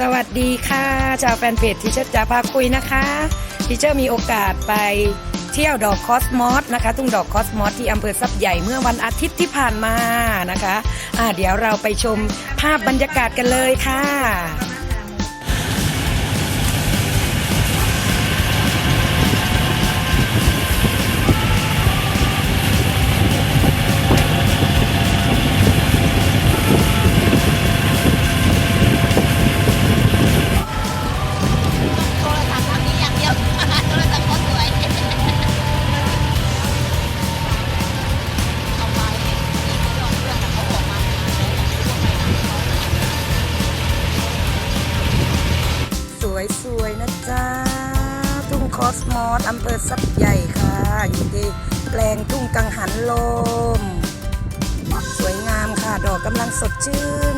สวัสดีค่ะชาวแฟนเพจทีเชอร์จะพาคุยนะคะทีเชอร์มีโอกาสไปเที่ยวดอกคอสมอสนะคะ ทุ่งดอกคอสมอสที่อำเภอซับใหญ่เมื่อวันอาทิตย์ที่ผ่านมานะคะะเดี๋ยวเราไปชมภาพบรรยากาศกันเลยค่ะ สวยๆนะจ๊ะ ทุ่งคอสมอสอำเภอสับใหญ่ค่ะอยู่ที่แปลงทุ่งกังหันลม สวยงามค่ะ ดอกกำลังสดชื่น